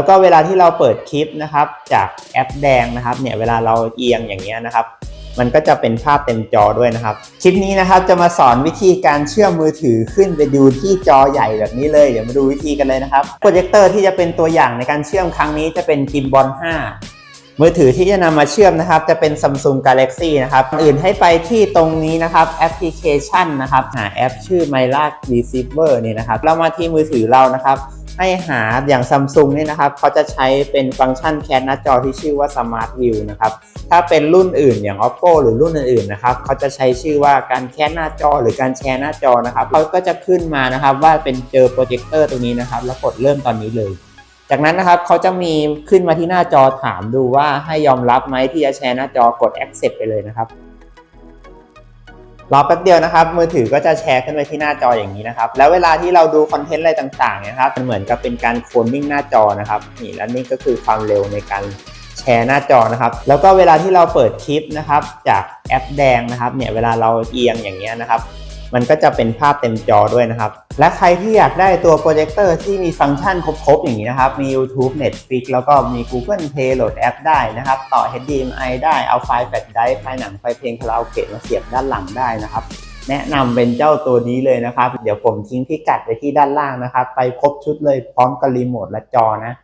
แล้วก็เวลาที่เราเปิดคลิปนะครับ จากแอปแดงนะครับเนี่ยเวลาเราเอียงอย่างเงี้ยนะครับ มันก็จะเป็นภาพเต็มจอด้วยนะครับ คลิปนี้นะครับจะมาสอนวิธีการเชื่อมมือถือขึ้นไปดูที่จอใหญ่แบบนี้เลยเดี๋ยวมาดูวิธีกันเลยนะครับโปรเจคเตอร์ที่จะเป็นตัวอย่างในการเชื่อมครั้งนี้จะเป็นกิมบอล5มือถือที่จะนำมาเชื่อมนะครับ จะเป็น Samsung Galaxy นะครับอนอื่นให้ไปที่ตรงนี้นะครับแอปพลิเคชันนะครับหาแอปชื่อ m y l a Receiver นี่นะครับ เรามาที่มือถือเรานะครับ ให้หาอย่างซัมซุงเนี่ยนะครับเขาจะใช้เป็นฟังก์ชันแคสหน้าจอที่ชื่อว่า Smart View นะครับถ้าเป็นรุ่นอื่นอย่าง oppo หรือรุ่นอื่นๆนะครับเขาจะใช้ชื่อว่าการแคสหน้าจอหรือการแชร์หน้าจอนะครับเขาก็จะขึ้นมานะครับว่าเป็นเจอโปรเจคเตอร์ตรงนี้นะครับแล้วกดเริ่มตอนนี้เลยจากนั้นนะครับเขาจะมีขึ้นมาที่หน้าจอถามดูว่าให้ยอมรับไหมที่จะแชร์หน้าจอกด accept ไปเลยนะครับ รอแป๊บเดียวนะครับ มือถือก็จะแชร์ขึ้นไปที่หน้าจออย่างนี้นะครับ แล้วเวลาที่เราดูคอนเทนต์อะไรต่างๆเนี่ยนะครับมันเหมือนกับเป็นการโคลนนิ่งหน้าจอนะครับนี่แล้วนี่ก็คือความเร็วในการแชร์หน้าจอนะครับ แล้วก็เวลาที่เราเปิดคลิปนะครับจากแอปแดงนะครับเนี่ยเวลาเราเอียงอย่างเงี้ยนะครับ มันก็จะเป็นภาพเต็มจอด้วยนะครับ และใครที่อยากได้ตัวโปรเจคเตอร์ที่มีฟังก์ชันครบๆ อย่างนี้นะครับ มี YouTube Netflix แล้วก็มี Google Play โหลดแอปได้นะครับ ต่อ HDMI ได้เอาไฟล์แฟลชไดรฟ์ไฟล์หนังไฟล์เพลงคาราโอเกะมาเสียบด้านหลังได้นะครับแนะนำเป็นเจ้าตัวนี้เลยนะครับ เดี๋ยวผมทิ้งพิกัดไว้ที่ด้านล่างนะครับ ไปครบชุดเลยพร้อมกับรีโมทและจอนะ